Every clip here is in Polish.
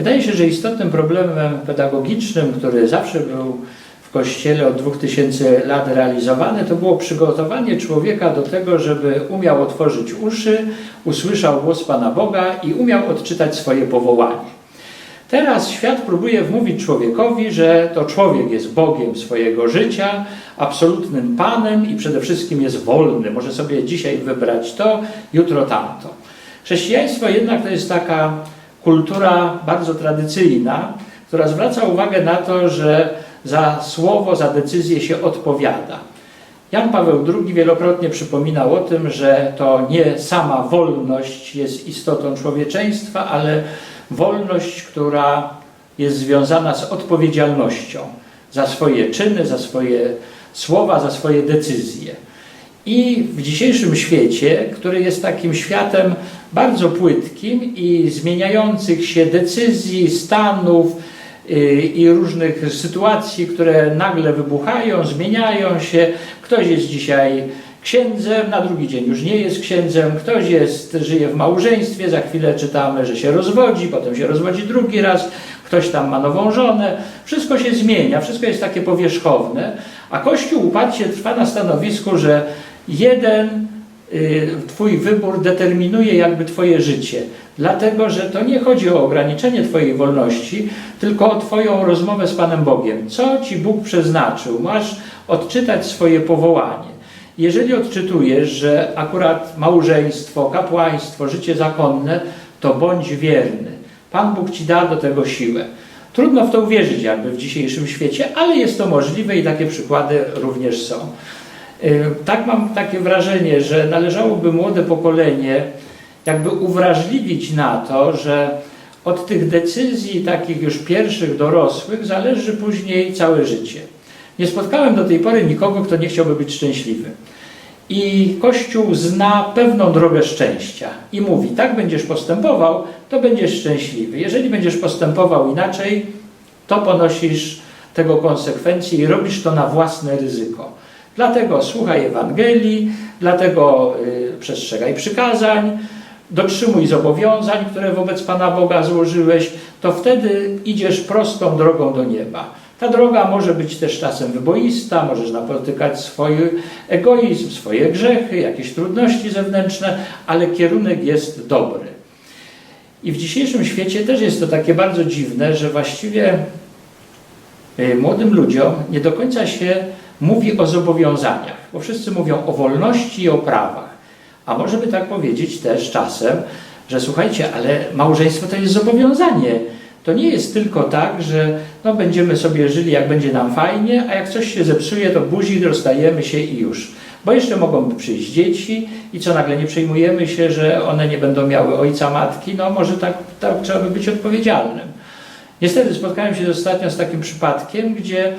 Wydaje się, że istotnym problemem pedagogicznym, który zawsze był w Kościele od 2000 lat realizowany, to było przygotowanie człowieka do tego, żeby umiał otworzyć uszy, usłyszał głos Pana Boga i umiał odczytać swoje powołanie. Teraz świat próbuje wmówić człowiekowi, że to człowiek jest Bogiem swojego życia, absolutnym Panem i przede wszystkim jest wolny. Może sobie dzisiaj wybrać to, jutro tamto. Chrześcijaństwo jednak to jest taka kultura bardzo tradycyjna, która zwraca uwagę na to, że za słowo, za decyzję się odpowiada. Jan Paweł II wielokrotnie przypominał o tym, że to nie sama wolność jest istotą człowieczeństwa, ale wolność, która jest związana z odpowiedzialnością za swoje czyny, za swoje słowa, za swoje decyzje. I w dzisiejszym świecie, który jest takim światem bardzo płytkim i zmieniających się decyzji, stanów yy, i różnych sytuacji, które nagle wybuchają, zmieniają się. Ktoś jest dzisiaj księdzem, na drugi dzień już nie jest księdzem, ktoś jest, żyje w małżeństwie, za chwilę czytamy, że się rozwodzi, potem się rozwodzi drugi raz, ktoś tam ma nową żonę. Wszystko się zmienia, wszystko jest takie powierzchowne, a Kościół uparcie trwa na stanowisku, że jeden y, Twój wybór determinuje jakby Twoje życie. Dlatego, że to nie chodzi o ograniczenie Twojej wolności, tylko o Twoją rozmowę z Panem Bogiem. Co Ci Bóg przeznaczył? Masz odczytać swoje powołanie. Jeżeli odczytujesz, że akurat małżeństwo, kapłaństwo, życie zakonne, to bądź wierny. Pan Bóg Ci da do tego siłę. Trudno w to uwierzyć jakby w dzisiejszym świecie, ale jest to możliwe i takie przykłady również są. Yy, Tak mam takie wrażenie, że należałoby młode pokolenie jakby uwrażliwić na to, że od tych decyzji takich już pierwszych dorosłych zależy później całe życie. Nie spotkałem do tej pory nikogo, kto nie chciałby być szczęśliwy. I Kościół zna pewną drogę szczęścia i mówi: tak będziesz postępował, to będziesz szczęśliwy. Jeżeli będziesz postępował inaczej, to ponosisz tego konsekwencje i robisz to na własne ryzyko. Dlatego słuchaj Ewangelii, dlatego y, przestrzegaj przykazań, dotrzymuj zobowiązań, które wobec Pana Boga złożyłeś, to wtedy idziesz prostą drogą do nieba. Ta droga może być też czasem wyboista, możesz napotykać swój egoizm, swoje grzechy, jakieś trudności zewnętrzne, ale kierunek jest dobry. I w dzisiejszym świecie też jest to takie bardzo dziwne, że właściwie y, młodym ludziom nie do końca się mówi o zobowiązaniach, bo wszyscy mówią o wolności i o prawach. A może by tak powiedzieć też czasem, że słuchajcie, ale małżeństwo to jest zobowiązanie. To nie jest tylko tak, że no, będziemy sobie żyli, jak będzie nam fajnie, a jak coś się zepsuje, to buzi, rozstajemy się i już. Bo jeszcze mogą przyjść dzieci i co nagle nie przejmujemy się, że one nie będą miały ojca, matki. No może tak, tak trzeba by być odpowiedzialnym. Niestety spotkałem się ostatnio z takim przypadkiem, gdzie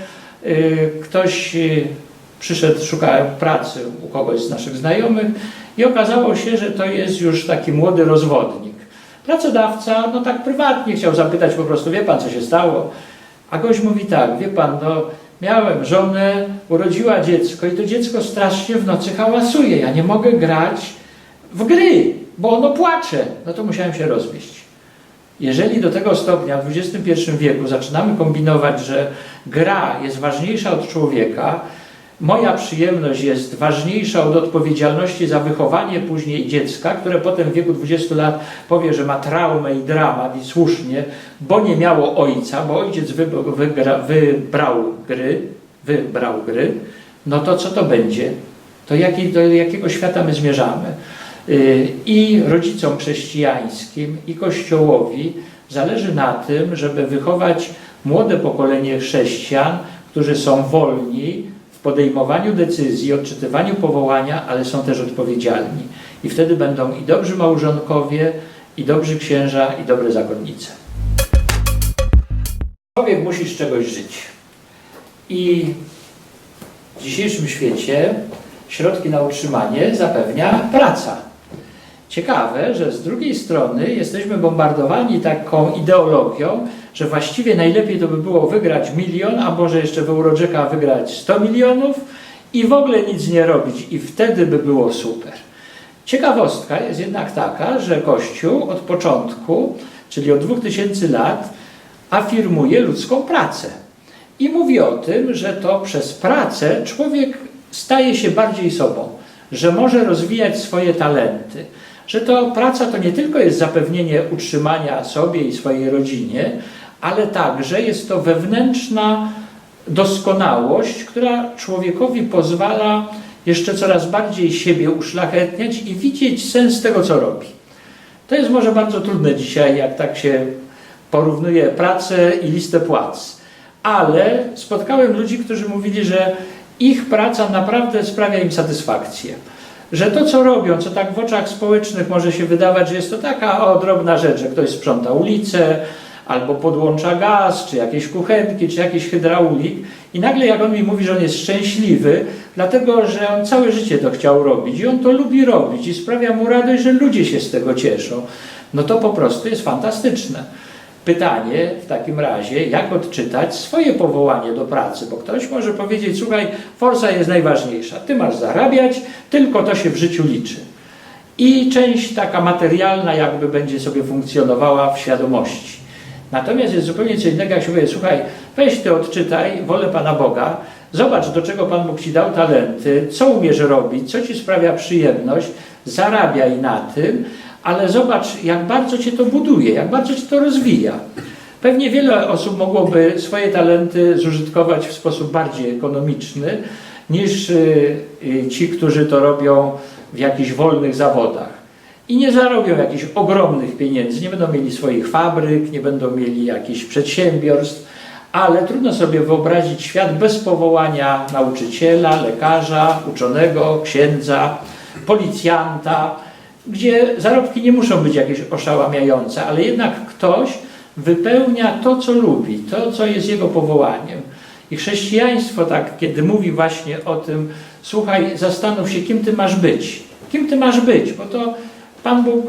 ktoś y, przyszedł, szukałem pracy u kogoś z naszych znajomych i okazało się, że to jest już taki młody rozwodnik. Pracodawca, no tak prywatnie chciał zapytać po prostu, wie pan co się stało? A gość mówi tak, wie pan, no miałem żonę, urodziła dziecko i to dziecko strasznie w nocy hałasuje. Ja nie mogę grać w gry, bo ono płacze. No to musiałem się rozwieść. Jeżeli do tego stopnia w XXI wieku zaczynamy kombinować, że gra jest ważniejsza od człowieka, moja przyjemność jest ważniejsza od odpowiedzialności za wychowanie później dziecka, które potem w wieku 20 lat powie, że ma traumę i dramat i słusznie, bo nie miało ojca, bo ojciec wygra, wybrał gry, wybrał gry, no to co to będzie? To jaki, do jakiego świata my zmierzamy? Yy, I rodzicom chrześcijańskim, i Kościołowi zależy na tym, żeby wychować młode pokolenie chrześcijan, którzy są wolni w podejmowaniu decyzji, odczytywaniu powołania, ale są też odpowiedzialni. I wtedy będą i dobrzy małżonkowie, i dobrzy księża, i dobre zakonnice. Człowiek musi z czegoś żyć. I w dzisiejszym świecie środki na utrzymanie zapewnia praca. Ciekawe, że z drugiej strony jesteśmy bombardowani taką ideologią, że właściwie najlepiej to by było wygrać milion, a może jeszcze w Eurojack'a wygrać 100 milionów i w ogóle nic nie robić i wtedy by było super. Ciekawostka jest jednak taka, że Kościół od początku czyli od 2000 lat, afirmuje ludzką pracę. I mówi o tym, że to przez pracę człowiek staje się bardziej sobą, że może rozwijać swoje talenty, że to praca to nie tylko jest zapewnienie utrzymania sobie i swojej rodzinie, ale także jest to wewnętrzna doskonałość, która człowiekowi pozwala jeszcze coraz bardziej siebie uszlachetniać i widzieć sens tego, co robi. To jest może bardzo trudne dzisiaj, jak tak się porównuje pracę i listę płac. Ale spotkałem ludzi, którzy mówili, że ich praca naprawdę sprawia im satysfakcję. Że to, co robią, co tak w oczach społecznych może się wydawać, że jest to taka o, drobna rzecz, że ktoś sprząta ulicę, albo podłącza gaz, czy jakieś kuchenki, czy jakiś hydraulik. I nagle jak on mi mówi, że on jest szczęśliwy, dlatego że on całe życie to chciał robić i on to lubi robić i sprawia mu radość, że ludzie się z tego cieszą. No to po prostu jest fantastyczne. Pytanie w takim razie, jak odczytać swoje powołanie do pracy, bo ktoś może powiedzieć, słuchaj, forsa jest najważniejsza, ty masz zarabiać, tylko to się w życiu liczy. I część taka materialna jakby będzie sobie funkcjonowała w świadomości. Natomiast jest zupełnie co innego, jak się powie, słuchaj, weź ty odczytaj wolę Pana Boga, zobacz do czego Pan Bóg Ci dał talenty, co umiesz robić, co Ci sprawia przyjemność, zarabiaj na tym, ale zobacz, jak bardzo Cię to buduje, jak bardzo Cię to rozwija. Pewnie wiele osób mogłoby swoje talenty zużytkować w sposób bardziej ekonomiczny niż y, y, ci, którzy to robią w jakichś wolnych zawodach. I nie zarobią jakichś ogromnych pieniędzy, nie będą mieli swoich fabryk, nie będą mieli jakichś przedsiębiorstw, ale trudno sobie wyobrazić świat bez powołania nauczyciela, lekarza, uczonego, księdza, policjanta, gdzie zarobki nie muszą być jakieś oszałamiające, ale jednak ktoś wypełnia to, co lubi, to, co jest jego powołaniem. I chrześcijaństwo, tak, kiedy mówi właśnie o tym, słuchaj, zastanów się, kim ty masz być. Kim ty masz być, bo to Pan Bóg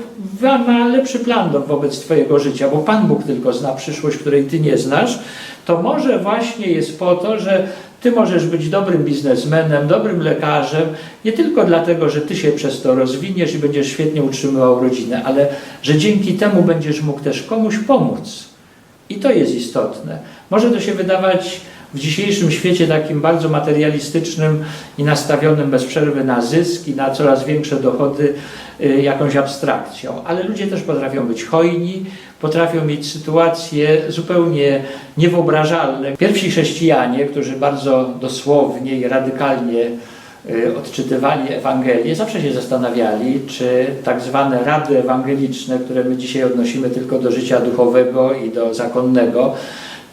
ma lepszy plan wobec Twojego życia, bo Pan Bóg tylko zna przyszłość, której Ty nie znasz, to może właśnie jest po to, że Ty możesz być dobrym biznesmenem, dobrym lekarzem, nie tylko dlatego, że Ty się przez to rozwiniesz i będziesz świetnie utrzymywał rodzinę, ale że dzięki temu będziesz mógł też komuś pomóc. I to jest istotne. Może to się wydawać w dzisiejszym świecie takim bardzo materialistycznym i nastawionym bez przerwy na zysk i na coraz większe dochody y, jakąś abstrakcją. Ale ludzie też potrafią być hojni, potrafią mieć sytuacje zupełnie niewyobrażalne. Pierwsi chrześcijanie, którzy bardzo dosłownie i radykalnie y, odczytywali Ewangelię, zawsze się zastanawiali, czy tak zwane rady ewangeliczne, które my dzisiaj odnosimy tylko do życia duchowego i do zakonnego,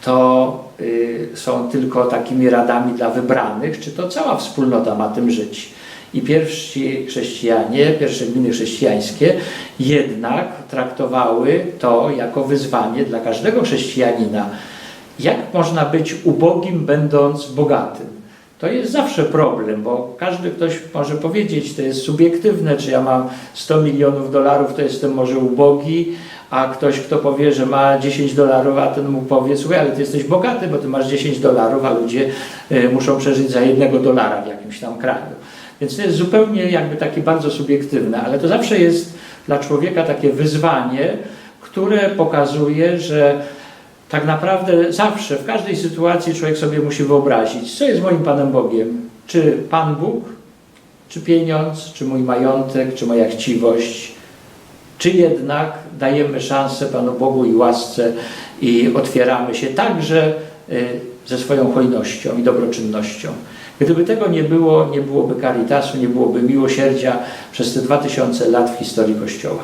to y, są tylko takimi radami dla wybranych, czy to cała wspólnota ma tym żyć. I pierwsi chrześcijanie, pierwsze gminy chrześcijańskie jednak traktowały to jako wyzwanie dla każdego chrześcijanina. Jak można być ubogim, będąc bogatym? To jest zawsze problem, bo każdy ktoś może powiedzieć, to jest subiektywne, czy ja mam 100 milionów dolarów, to jestem może ubogi, a ktoś, kto powie, że ma 10 dolarów, a ten mu powie, słuchaj, ale ty jesteś bogaty, bo ty masz 10 dolarów, a ludzie y, muszą przeżyć za jednego dolara w jakimś tam kraju. Więc to jest zupełnie jakby takie bardzo subiektywne, ale to zawsze jest dla człowieka takie wyzwanie, które pokazuje, że tak naprawdę zawsze, w każdej sytuacji człowiek sobie musi wyobrazić, co jest moim Panem Bogiem. Czy Pan Bóg, czy pieniądz, czy mój majątek, czy moja chciwość, czy jednak dajemy szansę Panu Bogu i łasce i otwieramy się także y, ze swoją hojnością i dobroczynnością. Gdyby tego nie było, nie byłoby Caritasu, nie byłoby miłosierdzia przez te 2000 lat w historii Kościoła.